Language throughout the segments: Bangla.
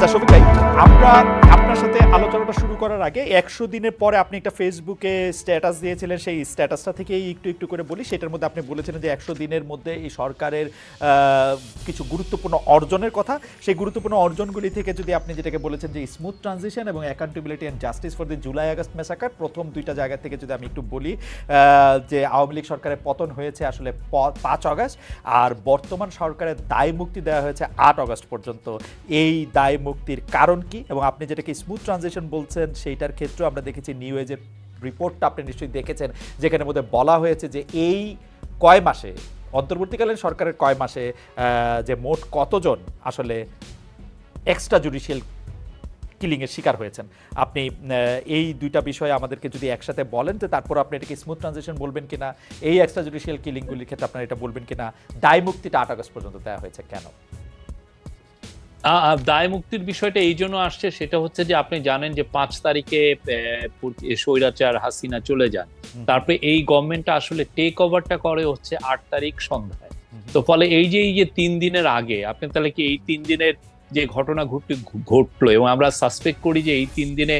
আচ্ছা শফিক আমরা আপনার সাথে আলোচনাটা শুরু করার আগে একশো দিনের পরে আপনি একটা ফেসবুকে স্ট্যাটাস দিয়েছিলেন, সেই স্ট্যাটাসটা থেকেই একটু একটু করে বলি। সেটার মধ্যে আপনি বলেছিলেন যে একশো দিনের মধ্যে এই সরকারের কিছু গুরুত্বপূর্ণ অর্জনের কথা। সেই গুরুত্বপূর্ণ অর্জনগুলি থেকে যদি আপনি যেটাকে বলেছেন যে স্মুথ ট্রানজিশন এবং accountability and justice for the July August massacre প্রথম দুইটা জায়গা থেকে যদি আমি একটু বলি যে আওয়ামী লীগ সরকারের পতন হয়েছে আসলে পাঁচ আগস্ট, আর বর্তমান সরকারের দায় মুক্তি দেওয়া হয়েছে আট আগস্ট পর্যন্ত। এই দায় মুক্তির কারণ কি? এবং আপনি যেটাকে স্মুথ ট্রানজিশন বলছেন, সেইটার ক্ষেত্রেও আমরা দেখেছি নিউ এজের রিপোর্টটা আপনি নিশ্চয়ই দেখেছেন, যেখানে মধ্যে বলা হয়েছে যে এই কয় মাসে, অন্তর্বর্তীকালীন সরকারের কয় মাসে যে মোট কতজন আসলে এক্সট্রা জুডিশিয়াল কিলিংয়ের শিকার হয়েছেন। আপনি এই দুইটা বিষয়ে আমাদেরকে যদি একসাথে বলেন তো তারপর আপনি এটাকে স্মুথ ট্রানজিশন বলবেন কিনা, এই এক্সট্রা জুডিশিয়াল কিলিংগুলির ক্ষেত্রে আপনারা এটা বলবেন কিনা, দায় মুক্তিটা আট আগস্ট পর্যন্ত দেওয়া হয়েছে কেন? দায় মুক্তির বিষয়টা এই জন্য আসছে সেটা হচ্ছে যে আপনি জানেন যে পাঁচ তারিখে স্বৈরাচার হাসিনা চলে যান। তারপরে এই গভর্নমেন্টটা আসলে টেক ওভারটা করে হচ্ছে আট তারিখ সন্ধ্যায়। তো ফলে এই যে এই যে তিন দিনের আগে আপনি তাহলে কি এই তিন দিনের যে ঘটনা ঘটে ঘটলো এবং আমরা সাসপেক্ট করি যে এই তিন দিনে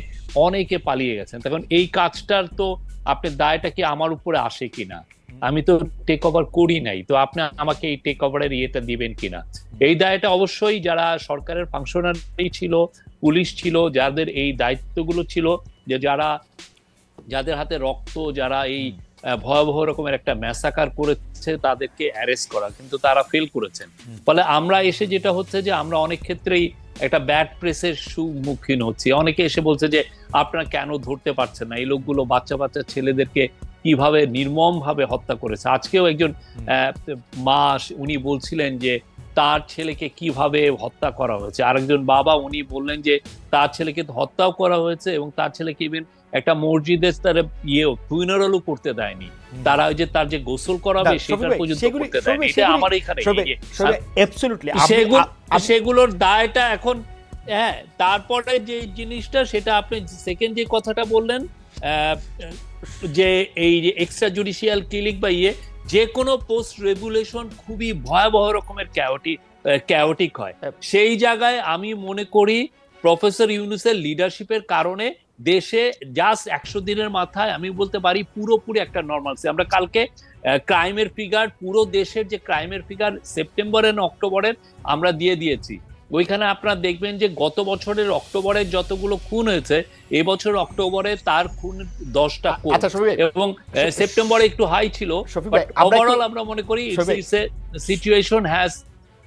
অনেকে পালিয়ে গেছেন তখন এই কাজটার তো আপনি দায়টা কি আমার উপরে আসে কিনা? আমি তো টেক ওভার করি নাই তো আপনি আমাকে এই টেক ওভারের ইয়েটা দিবেন কিনা? এই দায়টা অবশ্যই যারা সরকারের ফাংশনারি ছিল পুলিশ ছিল যাদের এই দায়িত্বগুলো ছিল যে যারা যাদের হাতে রক্ত যারা এই ভয়াবহ রকমের একটা ম্যাসাকার করেছে তাদেরকে অ্যারেস্ট করা কিন্তু তারা ফেল করেছেন। ফলে আমরা এসে যেটা হচ্ছে যে আমরা অনেক ক্ষেত্রেই একটা ব্যাড প্রেসের সম্মুখীন হচ্ছি। অনেকে এসে বলছে যে আপনারা কেন ধরতে পারছেন না? এই লোকগুলো বাচ্চা বাচ্চা ছেলেদেরকে কীভাবে নির্মম ভাবে হত্যা করেছে। আজকেও একজন হুম। আহ, মা উনি বলছিলেন যে তার ছেলেকে কীভাবে হত্যা করা হয়েছে? আরেকজন বাবা উনি বললেন যে তার ছেলেকে হত্যাও করা হয়েছে এবং তার ছেলেকে ইভেন একটা মসজিদে তার ইয়েও ফুইনারালও করতে দেয়নি। তারা ওই যে তার যে গোসল করাবে সেটা পর্যন্ত করতে দেয়নি। এটা আমার এখানে সেগুলোর দায়টা এখন হ্যাঁ তারপরে যে জিনিসটা সেটা আপনি সেকেন্ড যে কথাটা বললেন যে এই যে এক্সট্রা জুডিশিয়াল কিলিং বা ইয়ে যে কোনো পোস্ট রেগুলেশন খুবই ভয়াবহ রকমের ক্যাওটিক ক্যাওটিক হয়। হ্যাঁ। সেই জায়গায় আমি মনে করি প্রফেসর ইউনুসের লিডারশিপের কারণে দেশে জাস্ট একশো দিনের মাথায় আমি বলতে পারি পুরোপুরি একটা নর্মালসি আমরা কালকে ক্রাইমের ফিগার পুরো দেশের যে ক্রাইমের ফিগার সেপ্টেম্বরের অক্টোবরের আমরা দিয়ে দিয়েছি। ওইখানে আপনারা দেখবেন যে গত বছরের অক্টোবরের যতগুলো খুন হয়েছে এবছর অক্টোবরে তার খুন দশটা আচ্ছা এবং সেপ্টেম্বরে একটু হাই ছিল আমরা ওভারঅল আমরা মনে করি সিচুয়েশন হ্যাজ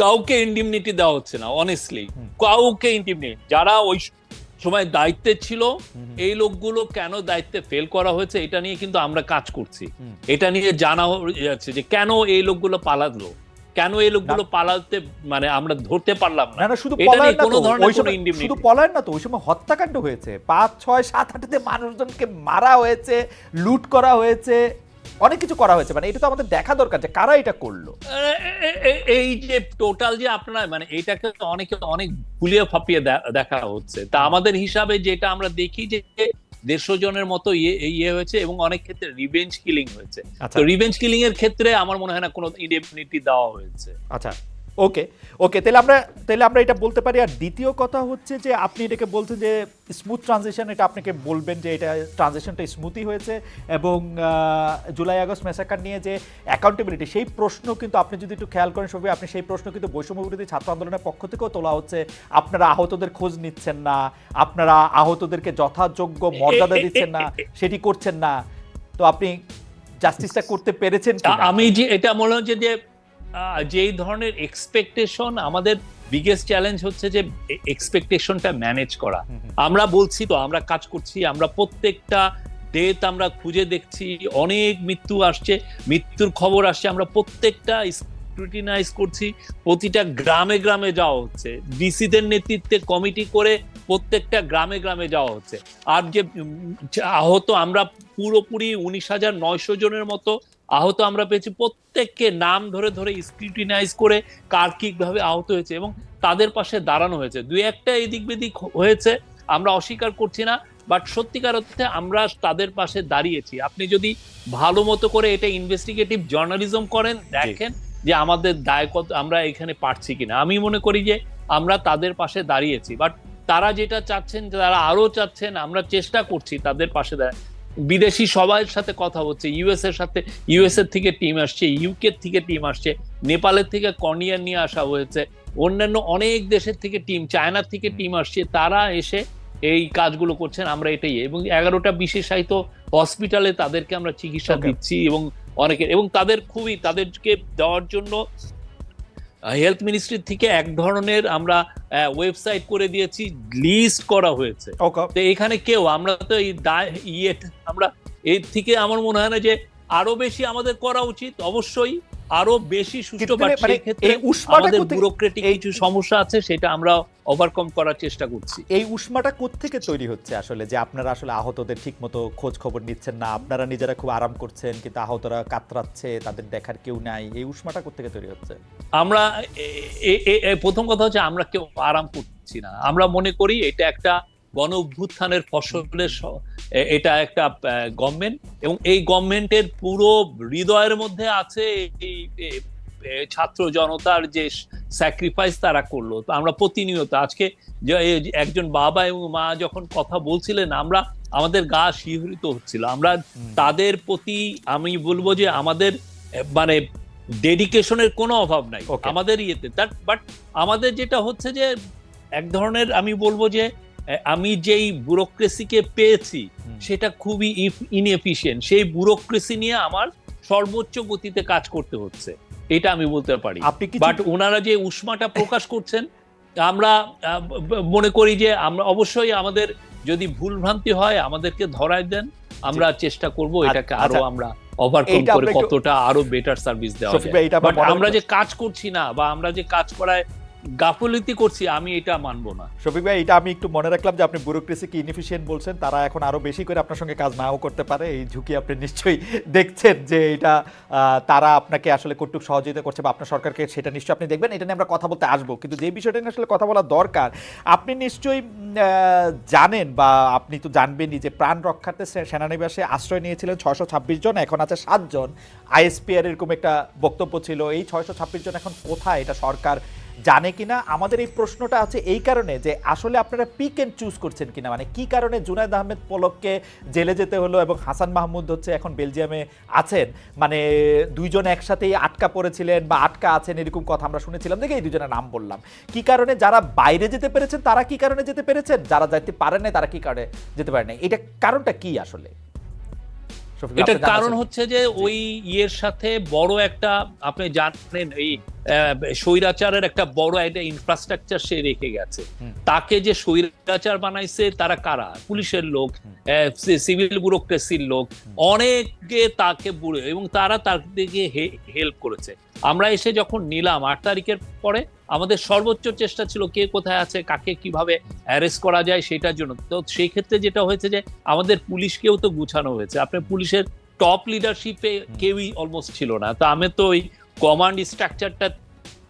কাউকে ইন্ডিমনিটি দেওয়া হচ্ছে না অনেস্টলি কাউকে ইন্ডিমনিটি যারা ওই সময় দায়িত্বে ছিল। এই লোকগুলো কেন দায়িত্বে ফেল করা হয়েছে এটা নিয়ে কিন্তু আমরা কাজ করছি। এটা নিয়ে জানা যাচ্ছে যে কেন এই লোকগুলো পালালো? কেন এই লোকগুলো পালাতে মানে আমরা ধরতে পারলাম না? না শুধু পলায়ন না তো। শুধু পলায়ন না তো। ওই সময় হত্যাকাণ্ড হয়েছে। পাঁচ ছয় সাত আটতে মানুষজনকে মারা হয়েছে লুট করা হয়েছে। অনেক কিছু করা হয়েছে মানে এটা তো আমাদের দেখা দরকার যে কারা এটা করল। এই যে টোটাল যে আপনারা মানে এটাকে অনেকে অনেক ফুলিয়ে ফাপিয়ে দেখা হচ্ছে। তা আমাদের হিসাবে যেটা আমরা দেখি যে দেড়শো জনের মতো ইয়ে ইয়ে হয়েছে এবং অনেক ক্ষেত্রে রিভেঞ্জ কিলিং হয়েছে। আচ্ছা। তো রিভেঞ্জ কিলিং এর ক্ষেত্রে আমার মনে হয় না কোনো ইন্ডেমনিটি দেওয়া হয়েছে। আচ্ছা। ওকে ওকে, তাহলে আমরা তাহলে আমরা এটা বলতে পারি। আর দ্বিতীয় কথা হচ্ছে যে আপনি এটাকে বলছেন যে স্মুথ ট্রানজিশন এটা আপনাকে বলবেন যে এটা ট্রানজিশনটা স্মুথই হয়েছে এবং জুলাই, আগস্ট মেসাকার নিয়ে যে অ্যাকাউন্টেবিলিটি সেই প্রশ্ন কিন্তু আপনি যদি একটু খেয়াল করেন সবই আপনি সেই প্রশ্ন কিন্তু বৈষম্য বিরোধী ছাত্র আন্দোলনের পক্ষ থেকেও তোলা হচ্ছে। আপনারা আহতদের খোঁজ নিচ্ছেন না, আপনারা আহতদেরকে যথাযোগ্য মর্যাদা দিচ্ছেন না, সেটি করছেন না। তো আপনি জাস্টিসটা করতে পেরেছেন আমি যে, এটা মনে হচ্ছে যে যেই ধরনের এক্সপেকটেশন আমাদের বিগেস্ট চ্যালেঞ্জ হচ্ছে যে এক্সপেকটেশনটা ম্যানেজ করা। আমরা বলছি তো আমরা কাজ করছি আমরা প্রত্যেকটা ডেট আমরা খুঁজে দেখছি অনেক মৃত্যু আসছে মৃত্যুর খবর আসছে আমরা প্রত্যেকটা স্ক্রুটিনাইজ করছি প্রতিটা গ্রামে গ্রামে যাওয়া হচ্ছে। ডিসিদের নেতৃত্বে কমিটি করে প্রত্যেকটা গ্রামে গ্রামে যাওয়া হচ্ছে। আর যে আহত আমরা পুরোপুরি উনিশ হাজার নয়শো জনের মতো আহত আমরা পেয়েছি। প্রত্যেককে নাম ধরে ধরে স্ক্রুটিনাইজ করে কার কীভাবে আহত হয়েছে এবং তাদের পাশে দাঁড়ানো হয়েছে। দুই একটা এদিক বেদিক হয়েছে আমরা অস্বীকার করছি না বাট সত্যিকার অর্থে আমরা তাদের পাশে দাঁড়িয়েছি। আপনি যদি ভালো মতো করে এটা ইনভেস্টিগেটিভ জার্নালিজম করেন দেখেন যে আমাদের দায় কত আমরা এখানে পারছি কিনা। আমি মনে করি যে আমরা তাদের পাশে দাঁড়িয়েছি বাট তারা যেটা চাচ্ছেন তারা আরও চাচ্ছেন আমরা চেষ্টা করছি তাদের পাশে দাঁড়ায় বিদেশি সবার সাথে কথা হচ্ছে ইউএস এর সাথে ইউএস এর থেকে টিম আসছে ইউকে থেকে টিম আসছে নেপালের থেকে কর্নিয়ার নিয়ে আসা হয়েছে অন্যান্য অনেক দেশের থেকে টিম চায়নার থেকে টিম আসছে তারা এসে এই কাজগুলো করছেন আমরা এটাই। এবং এগারোটা বিশেষায়িত হসপিটালে তাদেরকে আমরা চিকিৎসা দিচ্ছি এবং অনেকে এবং তাদের খুবই তাদেরকে দেওয়ার জন্য হেলথ মিনিস্ট্রি থেকে এক ধরনের আমরা ওয়েবসাইট করে দিয়েছি লিস্ট করা হয়েছে। তো এখানে কেউ আমরা তো এই ইয়ে আমরা এর থেকে আমার মনে হয় না যে আরও বেশি আমাদের করা উচিত। অবশ্যই আরও বেশি সুষ্ঠু বাট সেই ক্ষেত্রে আমাদের ব্যুরোক্রেটিক কিছু সমস্যা আছে সেটা আমরা ওভারকাম করার চেষ্টা করছি। এই উষ্মাটা থেকে তৈরি হচ্ছে আসলে যে আপনারা আসলে আহতদের ঠিক মতো খোঁজ খবর নিচ্ছেন না? আপনারা নিজেরা খুব আরাম করছেন কিন্তু আহতরা কাতরাচ্ছে তাদের দেখার কেউ নাই। এই উষ্মাটা থেকে তৈরি হচ্ছে? আমরা প্রথম কথা হচ্ছে আমরা কেউ আরাম করছি না। আমরা মনে করি এটা একটা গণ অভ্যুত্থানের ফসলের এটা একটা গভর্নমেন্ট এবং এই গভর্নমেন্টের পুরো হৃদয়ের মধ্যে আছে এই ছাত্র জনতার যে স্যাক্রিফাইস তারা করল। তো আমরা প্রতিনিয়ত আজকে একজন বাবা এবং মা যখন কথা বলছিলেন আমরা আমাদের গা শিহরিত হচ্ছিল। আমরা তাদের প্রতি আমি বলব যে আমাদের মানে ডেডিকেশনের কোনো অভাব নাই। আমাদের ইয়েতে। বাট আমাদের যেটা হচ্ছে যে এক ধরনের আমি বলব যে আমি যেই ব্যুরোক্রেসিকে পেয়েছি সেটা খুবই ইনএফিশিয়েন্ট সেই ব্যুরোক্রেসি নিয়ে আমার সর্বোচ্চ গতিতে কাজ করতে হচ্ছে। এটা আমি বলতে পারি। বাট ওনারা যে উষ্মাটা প্রকাশ করছেন আমরা মনে করি যে আমরা অবশ্যই আমাদের যদি ভুল ভ্রান্তি হয় আমাদেরকে ধরায় দেন। আমরা চেষ্টা করব এটাকে আরও আচ্ছা, আমরা ওভারকাম করে কতটা আরও বেটার সার্ভিস দেওয়া যায়। আমরা যে কাজ করছি না বা আমরা যে কাজ করায় গাফলতি করছি, আমি এটা মানব না। শফিক ভাই, এটা আমি একটু মনে রাখলাম যে আপনি ব্যুরোক্রেসিকে ইনএফিশিয়েন্ট বলছেন, তারা এখন আরও বেশি করে আপনার সঙ্গে কাজ নাও করতে পারে। এই ঝুঁকি আপনি নিশ্চয়ই দেখছেন যে এটা তারা আপনাকে আসলে কটুক সহযোগিতা করছে বা আপনার সরকারকে সেটা নিশ্চয়ই আপনি দেখবেন। এটা নিয়ে আমরা কথা বলতে আসব। কিন্তু যে বিষয়টা নিয়ে আসলে কথা বলা দরকার, আপনি নিশ্চয়ই জানেন বা আপনি তো জানবেনই যে প্রাণ রক্ষার্থে সেনানিবাসে আশ্রয় নিয়েছিলেন ছয়শো ছাব্বিশ জন, এখন আছে সাতজন। আইএসপিআর এরকম একটা বক্তব্য ছিল। এই ছয়শো ছাব্বিশ জন এখন কোথায়? এটা সরকার জানে কিনা? আমাদের এই প্রশ্নটা আছে এই কারণে যে আসলে আপনারা পিক এন্ড চুজ করছেন কিনা? মানে কি কারণে জুনায়দ আহমেদ পলককে জেলে যেতে হলো এবং হাসান মাহমুদ হচ্ছে এখন বেলজিয়ামে আছেন? মানে দুইজন একসাথেই আটকা পড়েছিলেন বা আটকা আছেন এরকম কথা আমরা শুনেছিলাম, দেখে এই দুজনের নাম বললাম। কি কারণে যারা বাইরে যেতে পেরেছেন, তারা কি কারণে যেতে পেরেছেন? যারা যাইতে পারেন না তারা কি কারণে যেতে পারেন এটা কারণটা কি আসলে? এটা কারণ হচ্ছে যে ওই ইয়ের সাথে বড় একটা আপনি জানেন এই স্বৈরাচারের একটা বড় একটা ইনফ্রাস্ট্রাকচার সে রেখে গেছে। তাকে যে স্বৈরাচার বানাইছে তারা কারা? পুলিশের লোক সিভিল ব্যুরোক্রেসির লোক। অনেকে তাকে বুড়ে এবং তারা তার দিকে হেল্প করেছে। আমরা এসে যখন নিলাম আট তারিখের পরে আমাদের সর্বোচ্চ চেষ্টা ছিল কে কোথায় আছে কাকে কীভাবে অ্যারেস্ট করা যায় সেটার জন্য। তো সেই ক্ষেত্রে যেটা হয়েছে যে আমাদের পুলিশকেও তো গুছানো হয়েছে। আপনি পুলিশের টপ লিডারশিপে কেউই অলমোস্ট ছিল না। তো আমি তো ওই কমান্ড স্ট্রাকচারটা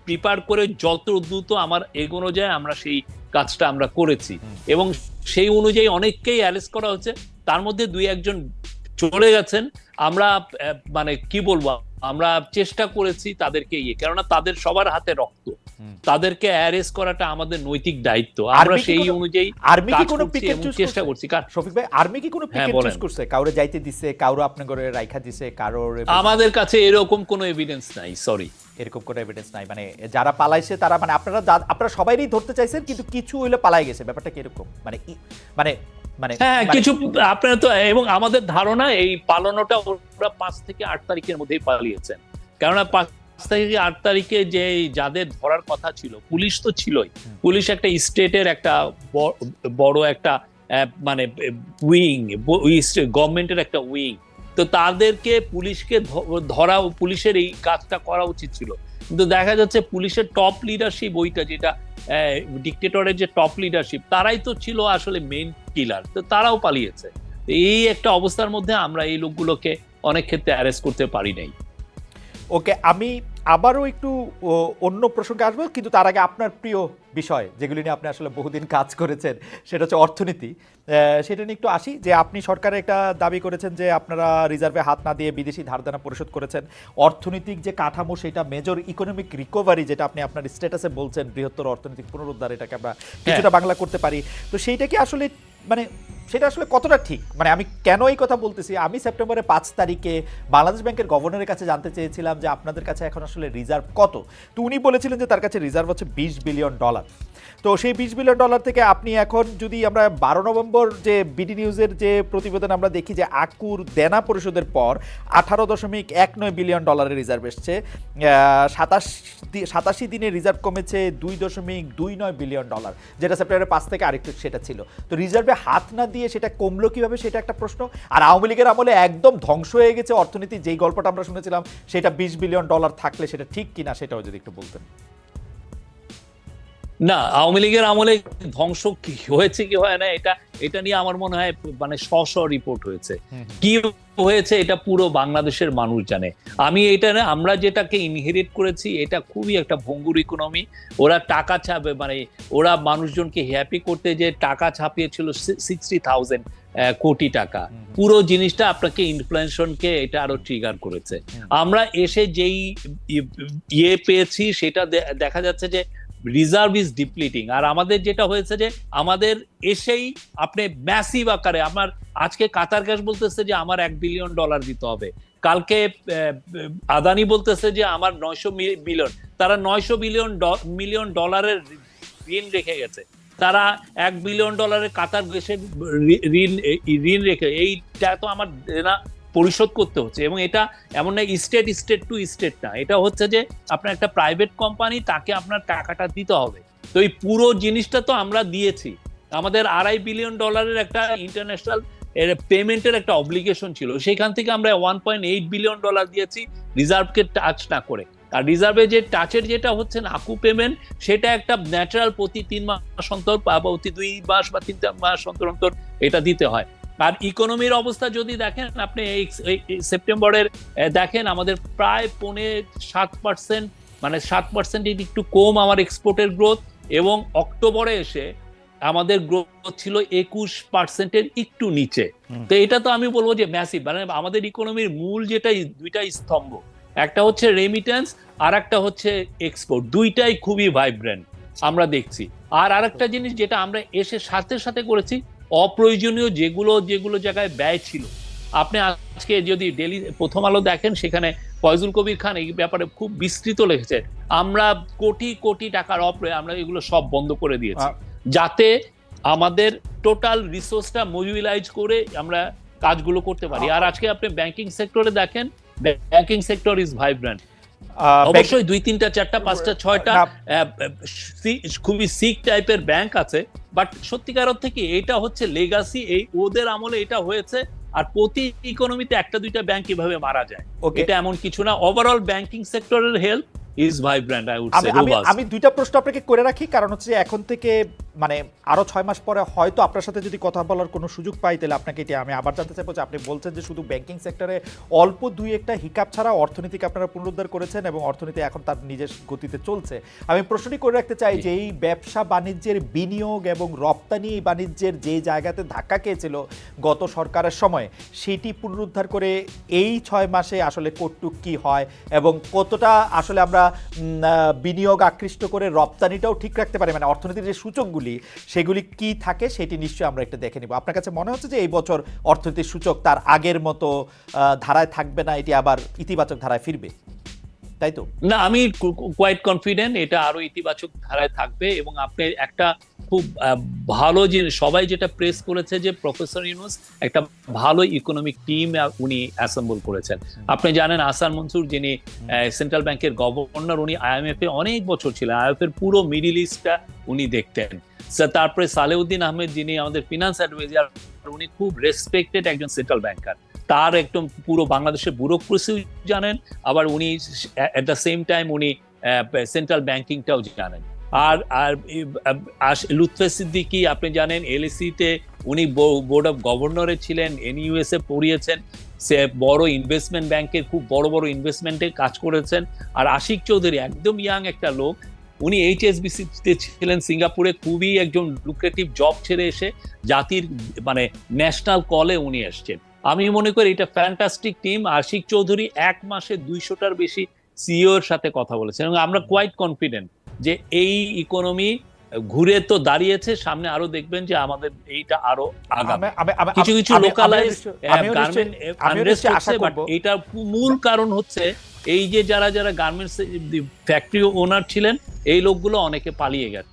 প্রিপেয়ার করে যত দ্রুত আমার এগোনো যায় আমরা সেই কাজটা আমরা করেছি। এবং সেই অনুযায়ী অনেককেই অ্যারেস্ট করা হচ্ছে। তার মধ্যে দুই একজন চলে গেছেন। আমরা মানে কি বলব? আমরা চেষ্টা করেছি তাদেরকে ইয়ে কেননা তাদের সবার হাতে রক্ত। তাদেরকে অ্যারেস্ট করাটা আমাদের নৈতিক দায়িত্ব। আমরা সেই অনুযায়ী আর্মি কি কোনো করছি পিক এন্ড এবং চুজ চেষ্টা করছি? কার- শফিক ভাই আর্মি কি কোনো পিক হ্যাঁ, চুজ করছে? কাউরে যাইতে দিছে কাউরে আপনার ঘরে রাইখা দিছে কারোর আমাদের কাছে এরকম কোনো এভিডেন্স নাই সরি এরকম কোনো এভিডেন্স নাই। মানে যারা পালাইছে তারা মানে আপনারা আপনারা সবাইই ধরতে চাইছেন কিন্তু কিছু হইলে পালাই গেছে। ব্যাপারটা কি এরকম? মানে মানে মানে হ্যাঁ মানে- কিছু আপনার তো এবং আমাদের ধারণা এই পালানোটা ওরা পাঁচ থেকে আট তারিখের মধ্যেই পালিয়েছেন। কেননা পাঁচ থেকে আট তারিখে যে যাদের ধরার কথা ছিল পুলিশ তো ছিলই। পুলিশ একটা স্টেটের একটা বড় একটা মানে উইং গভর্নমেন্টের একটা উইং। তো তাদেরকে পুলিশকে ধরা পুলিশের এই কাজটা করা উচিত ছিল। কিন্তু দেখা যাচ্ছে পুলিশের টপ লিডারশিপ ওইটা যেটা ডিকটেটরের যে টপ লিডারশিপ তারাই তো ছিল আসলে মেইন কিলার তো তারাও পালিয়েছে। এই একটা অবস্থার মধ্যে আমরা এই লোকগুলোকে অনেক ক্ষেত্রে অ্যারেস্ট করতে পারি নাই। ওকে আমি আবারও একটু অন্য প্রসঙ্গে আসব কিন্তু তার আগে আপনার প্রিয় বিষয় যেগুলি নিয়ে আপনি আসলে বহুদিন কাজ করেছেন সেটা হচ্ছে অর্থনীতি। সেটা নিয়ে একটু আসি যে আপনি সরকারের একটা দাবি করেছেন যে আপনারা রিজার্ভে হাত না দিয়ে বিদেশি ধারদানা পরিশোধ করেছেন। অর্থনৈতিক যে কাঠামো সেটা মেজর ইকোনমিক রিকভারি যেটা আপনি আপনার স্ট্যাটাসে বলছেন বৃহত্তর অর্থনৈতিক পুনরুদ্ধার এটাকে আমরা কিছুটা বাংলা করতে পারি। তো সেইটা কি আসলে মানে সেটা আসলে কতটা ঠিক? মানে আমি কেন এই কথা বলতেছি? আমি সেপ্টেম্বরের পাঁচ তারিখে বাংলাদেশ ব্যাংকের গভর্নরের কাছে জানতে চেয়েছিলাম যে আপনাদের কাছে এখন আসলে রিজার্ভ কত? তো উনি বলেছিলেন যে তার কাছে রিজার্ভ হচ্ছে বিশ বিলিয়ন ডলার। তো সেই বিশ বিলিয়ন ডলার থেকে আপনি এখন যদি আমরা বারো নভেম্বর যে বিডি নিউজের যে প্রতিবেদন আমরা দেখি যে আকুর দেনা পরিশোধের পর আঠারো দশমিক এক নয় বিলিয়ন ডলারের রিজার্ভ এসছে সাতাশ সাতাশি দিনে রিজার্ভ কমেছে দুই দশমিক দুই নয় বিলিয়ন ডলার যেটা সেপ্টেম্বরের পাঁচ থেকে আরেকটু সেটা ছিল। তো রিজার্ভে হাত না দিয়ে সেটা কমলো কীভাবে সেটা একটা প্রশ্ন। আর আওয়ামী লীগের আমলে একদম ধ্বংস হয়ে গেছে অর্থনীতি, যেই গল্পটা আমরা শুনেছিলাম, সেটা বিশ বিলিয়ন ডলার থাকলে সেটা ঠিক কিনা সেটাও যদি একটু বলতেন। না আওয়ামী লীগের আমলে ধ্বংস কি হয়েছে কি হয় না এটা এটা নিয়ে আমার মনে হয় মানে শ রিপোর্ট হয়েছে। কি হয়েছে এটা পুরো বাংলাদেশের মানুষ জানে। আমি এটা না আমরা যেটাকে ইনহেরিট করেছি এটা খুবই একটা ভঙ্গুর ইকোনমি ওরা টাকা ছাপে মানে ওরা মানুষজনকে হ্যাপি করতে যে টাকা ছাপিয়েছিল সিক্সটি থাউজেন্ড কোটি টাকা। পুরো জিনিসটা আপনাকে ইনফ্লেশনকে এটা আরও ট্রিগার করেছে। আমরা এসে যেই ইয়ে পেয়েছি সেটা দেখা যাচ্ছে যে রিজার্ভ ইজ ডিপ্লিটিং আর আমাদের যেটা হয়েছে যে, আমাদের এসেই আপনি ম্যাসিভ আকারে, আমার আজকে কাতার গ্যাস বলতেছে যে, আমার এক বিলিয়ন ডলার দিতে হবে। কালকে আদানি বলতেছে যে, আমার নয়শো বিলিয়ন তারা নয়শো বিলিয়ন মিলিয়ন ডলারের ঋণ রেখে গেছে। তারা এক বিলিয়ন ডলারের কাতার ঋ- ঋণ ঋণ রেখে এইটা তো আমার পরিশোধ করতে হচ্ছে এবং এটা এমন না স্টেট স্টেট টু স্টেট না। এটা হচ্ছে যে আপনার একটা প্রাইভেট কোম্পানি তাকে আপনার টাকাটা দিতে হবে। তো এই পুরো জিনিসটা তো আমরা দিয়েছি। আমাদের আড়াই বিলিয়ন ডলারের একটা ইন্টারন্যাশনাল পেমেন্টের একটা অব্লিগেশন ছিল। সেখান থেকে আমরা one point eight billion dollar দিয়েছি রিজার্ভকে টাচ না করে। আর রিজার্ভে যে টাচের যেটা হচ্ছে আকু পেমেন্ট সেটা একটা ন্যাচারাল প্রতি তিন মাস অন্তর বা প্রতি দুই মাস বা তিন মাস অন্তর অন্তর এটা দিতে হয়। আর ইকোনমির অবস্থা যদি দেখেন আপনি এই সেপ্টেম্বরের দেখেন আমাদের প্রায় পৌনে সাত পার্সেন্ট মানে সাত পার্সেন্ট একটু কম আমার এক্সপোর্টের গ্রোথ এবং অক্টোবরে এসে আমাদের গ্রোথ ছিল একুশ পার্সেন্টের একটু নিচে। তো এটা তো আমি বলব যে ম্যাসিভ মানে আমাদের ইকোনমির মূল যেটা দুইটা স্তম্ভ। একটা হচ্ছে রেমিটেন্স আর একটা হচ্ছে এক্সপোর্ট দুইটাই খুবই ভাইব্রেন্ট আমরা দেখছি। আর আরেকটা জিনিস যেটা আমরা এসে সাথে সাথে করেছি অপ্রয়োজনীয় যেগুলো যেগুলো জায়গায় ব্যয় ছিল। আপনি আজকে যদি ডেলি প্রথম আলো দেখেন সেখানে ফয়জুল কবির খান এই ব্যাপারে খুব বিস্তৃত লিখেছে। আমরা কোটি কোটি টাকার অপ্রয় আমরা এগুলো সব বন্ধ করে দিয়েছি। যাতে আমাদের টোটাল রিসোর্সটা মোবিলাইজ করে আমরা কাজগুলো করতে পারি। আর আজকে আপনি ব্যাংকিং সেক্টরে দেখেন ব্যাংকিং সেক্টর ইজ ভাইব্রেন্ট অবশ্যই দুই তিনটা চারটা পাঁচটা ছয়টা খুবই সিক টাইপের ব্যাংক আছে বাট সত্যিকার অর্থে কি এটা হচ্ছে লেগাসি এই ওদের আমলে এটা হয়েছে আর প্রতি ইকোনমিতে একটা দুইটা ব্যাংক এভাবে মারা যায়। ওকে এটা এমন কিছু না। ওভারঅল ব্যাংকিং সেক্টরের health is vibrant I would আমি সে আমি দুইটা প্রশ্ন আপনাকে করে রাখি কারণ হচ্ছে এখন থেকে মানে আরও ছয় মাস পরে হয়তো আপনার সাথে যদি কথা বলার কোনো সুযোগ পাই তাহলে আপনাকে এটা আমি আবার জানতে চাইব যে আপনি বলছেন যে শুধু ব্যাংকিং সেক্টরে অল্প দুই একটা হিকাপ ছাড়া অর্থনীতিকে আপনারা পুনরুদ্ধার করেছেন এবং অর্থনীতি এখন তার নিজের গতিতে চলছে। আমি প্রশ্নটি করে রাখতে চাই যে এই ব্যবসা বাণিজ্যের বিনিয়োগ এবং রপ্তানি বাণিজ্যের যে জায়গাতে ধাক্কা খেয়েছিল গত সরকারের সময় সেটি পুনরুদ্ধার করে এই ছয় মাসে আসলে কটুক কি হয় এবং কতটা আসলে আমরা আহ, বিনিয়োগ আকৃষ্ট করে রপ্তানিটাও ঠিক রাখতে পারে। মানে অর্থনীতির যে সূচকগুলি সেগুলি কি থাকে সেটি নিশ্চয়ই আমরা একটা দেখে নিব। আপনার কাছে মনে হচ্ছে যে এই বছর অর্থনীতির সূচক তার আগের মতো ধারায় থাকবে না এটি আবার ইতিবাচক ধারায় ফিরবে? তাই তো? না, আমি কোয়াইট কনফিডেন্ট এটা আরও ইতিবাচক ধারায় থাকবে এবং আপনি একটা খুব ভালো জিনিস সবাই যেটা প্রেস করেছে যে প্রফেসর ইউনুস একটা ভালো ইকোনমিক টিম উনি অ্যাসেম্বল করেছেন। আপনি জানেন আসান মনসুর যিনি সেন্ট্রাল ব্যাংকের গভর্নর উনি আইএমএফ এ অনেক বছর ছিলেন। আইএমএফ এর পুরো মিডিল ইস্টটা উনি দেখতেন। তারপরে সালেউদ্দিন আহমেদ যিনি আমাদের ফিনান্স অ্যাডভাইজার উনি খুব রেসপেক্টেড একজন সেন্ট্রাল ব্যাংকার তার একদম পুরো বাংলাদেশের ব্যুরোক্রেসি জানেন, আবার উনি এট দ্য সেম টাইম উনি সেন্ট্রাল ব্যাংকিংটাও জানেন। আর আর লুৎফে সিদ্দিকি, আপনি জানেন এলএসি তে উনি বোর্ড অফ গভর্নরে ছিলেন এনইউএস এ পড়িয়েছেন। সে বড় ইনভেস্টমেন্ট ব্যাংকের খুব বড় বড় ইনভেস্টমেন্টে কাজ করেছেন। আর আশিক চৌধুরী একদম ইয়াং একটা লোক উনি এইচএসবিসিতে ছিলেন সিঙ্গাপুরে, খুবই একজন লুক্রেটিভ জব ছেড়ে এসে জাতির মানে ন্যাশনাল কলে উনি এসছেন। আমি মনে করি এটা ফ্যান্টাস্টিক টিম আশিক চৌধুরী এক মাসে দুইশোটার বেশি সিইও এর সাথে কথা বলেছেন। এবং আমরা কোয়াইট কনফিডেন্ট যে এই ইকোনমি ঘুরে তো দাঁড়িয়েছে সামনে আরও দেখবেন যে আমাদের এইটা আরও আগামী কিছু কিছু লোকালাইজ। এটার মূল কারণ হচ্ছে এই যে যারা যারা গার্মেন্টস ফ্যাক্টরি ওনার ছিলেন এই লোকগুলো অনেকে পালিয়ে গেছে